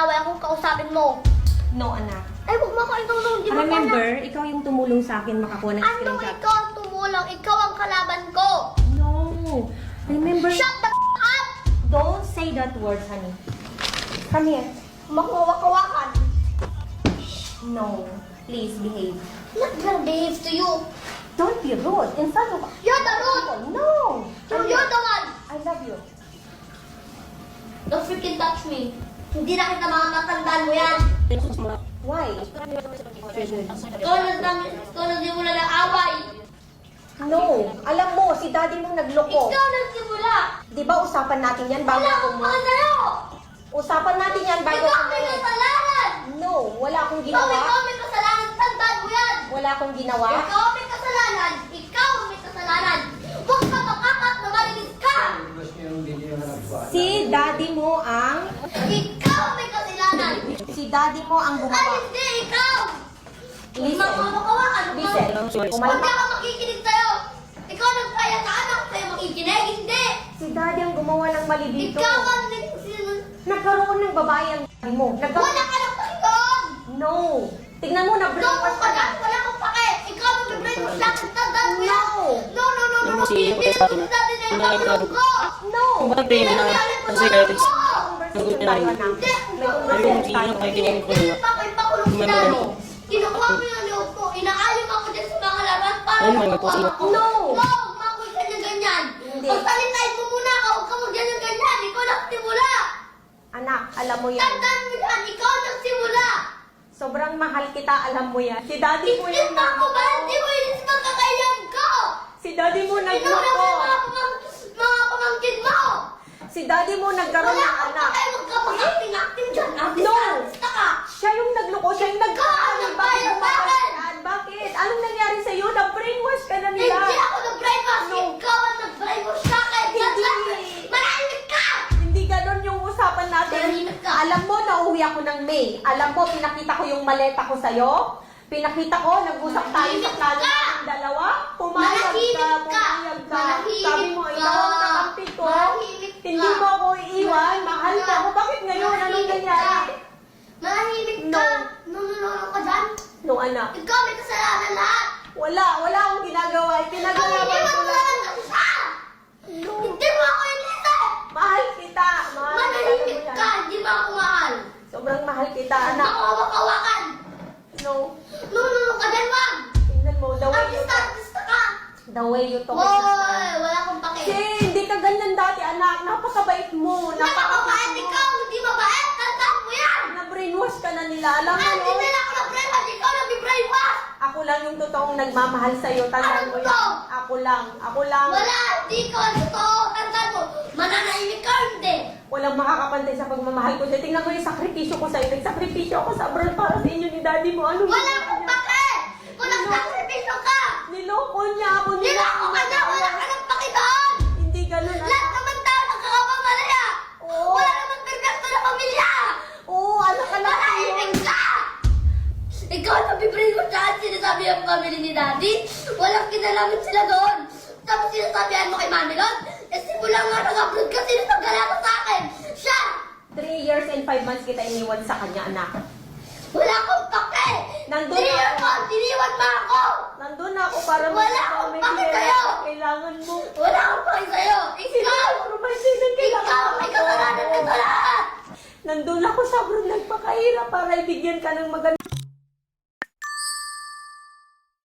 away akong kausapin mo. No, anak. Ay, huwag mo ako itulong. Di ba Remember, ikaw yung tumulong sa akin makakuha ng Ano screenshot. ikaw ang tumulong? Ikaw ang kalaban ko. No. Remember, Shut the f- up! don't say that word, honey. Come here. Makuwakawakan. No. Please behave. Not gonna behave to you. Don't be rude in front of You're the rude. No. You're, you're the one. I love you. Don't freaking touch me. Hindi na kita mga matandaan mo yan. Why? Ikaw na dami, ikaw na di mo na away. No. Alam mo, si daddy mo nagloko. Ikaw na simula. Di ba usapan natin yan bago Wala ako akong mga sa'yo. Usapan natin yan bago Ikaw may kasalanan. No. Wala akong Ikaw, ikaw ginawa. may kasalanan. Tandaan mo yan. Wala akong ginawa. Ikaw may kasalanan. Ikaw may kasalanan. Huwag ka makakat na marinig ka. Si daddy mo ang... Ikaw. Si daddy mo ang Ay, gumawa. hindi, ikaw. Listen. Mo. Listen. Huwag Kumalma. ka makikinig sa'yo. Ikaw nagkaya ka anak sa'yo makikinig. Hindi. Si daddy ang gumawa ng mali dito. Ikaw ang nagsin... Nagkaroon ng babae ang daddy mo. Nagkaroon... Wala ka ng pakitoon. No. Tingnan mo na No, ka na. wala akong pake. Ikaw ang bibigay mo sa akin. Tandaan mo yan. No. No, no, no, Hindi sa mo sinabi na wala ikaw ko. No. Bakit din na kasi kaya tis Conversation hindi tayo. na kayo tingin ko. Hindi pa ko ipakulong Ano? sila. Kinukuha mo yung loob ko. Inaalim ako dyan sa mga laban para makuha ako. No. No, makuha ka niya ganyan. Hindi. Pagsalitain mo muna ako. Huwag ka mag-ganyan ganyan. Ikaw nagsimula. Anak, alam mo yan. Tandaan mo yan. Ikaw nagsimula. Sobrang mahal kita, alam mo yan. Si daddy mo Hindi yung pa ako ba? Hindi mo yun sa ko. Si daddy mo Tinura mo nagloko. yung mga, pamang, mga pamangkin mo. Si daddy mo nagkaroon Wala ng akong anak. pakay. Huwag ka mag-acting-acting dyan. No. artista ka. Siya yung nagloko, siya yung ang nagkakaroon. Bakit nagbayad sa gumawa akin. ka? Bakit? Anong nangyari sa'yo? Na-brainwash ka na nila. Hindi ako nag-brainwash. No. Ikaw ang nag-brainwash sa akin. Hindi. Manahimik ka. Hindi ganon yung usapan natin. Manahimik ka. Alam mo, nauwi ako ng May. Alam mo, pinakita ko yung maleta ko sa'yo. Pinakita ko, nag-usap tayo sa Manahimik plano ka. ng dalawa. Pumayag ka, Manahimik ka. pumayag ka. Sabi mo, ka. ikaw ang nakampi ko. Manahimik ka. Hindi mo ako ka ako. Bakit ngayon? Anong nangyari? ka. Manahimik No. ka. Nunulunok ka dyan. No, anak. Ikaw may kasalanan lahat. Wala. Wala akong ginagawa. Iniwan ko mo lang. lang ang isa. No. Hindi mo ako inisa. Mahal kita. Mahal Manahimik ka. Hindi mo ako mahal. Sobrang mahal kita, anak. Nakawak-awakan. No. Nunulunok ka dyan, ma'am. Tingnan mo, the way you Artista, artista ka. The way you talk. Wala akong pake. Kasi hindi ka ganyan dati, anak. Napakabait mo. Napakabait mo. ikaw, hindi mabait. Tandaan mo yan. Na-brainwash ka na nila. Alam mo, Hindi nila ako na-brainwash. Ikaw nag-brainwash. Ako lang yung totoong nagmamahal sa'yo. Tandaan mo yan. Ako lang. Ako lang. Wala, hindi ikaw ang totoo. Tandaan mo, mananahimik ka hindi. Walang makakapantay sa pagmamahal ko. Tingnan mo yung sakripisyo ko sa'yo. Nagsakripisyo ako sa abroad para sa inyo ni daddy mo. Ano Wala ang family ni Daddy. Walang kinalaman sila doon. Tapos sinasabihan mo kay Mami Lon, eh simula nga nag-upload ka, sino naggalako sa akin? Siya! Three years and five months kita iniwan sa kanya, anak. Wala akong pake! Nandun Tiniwan ako. mo! Tiniwan mo ako! Nandun na ako para Wala akong pake sa'yo! Kailangan mo. Wala akong pake sa'yo! Ikaw! Compromise ng kailangan Ikaw! Sa lahat! Nandun ako sa abroad nagpakahirap para ibigyan ka ng maganda.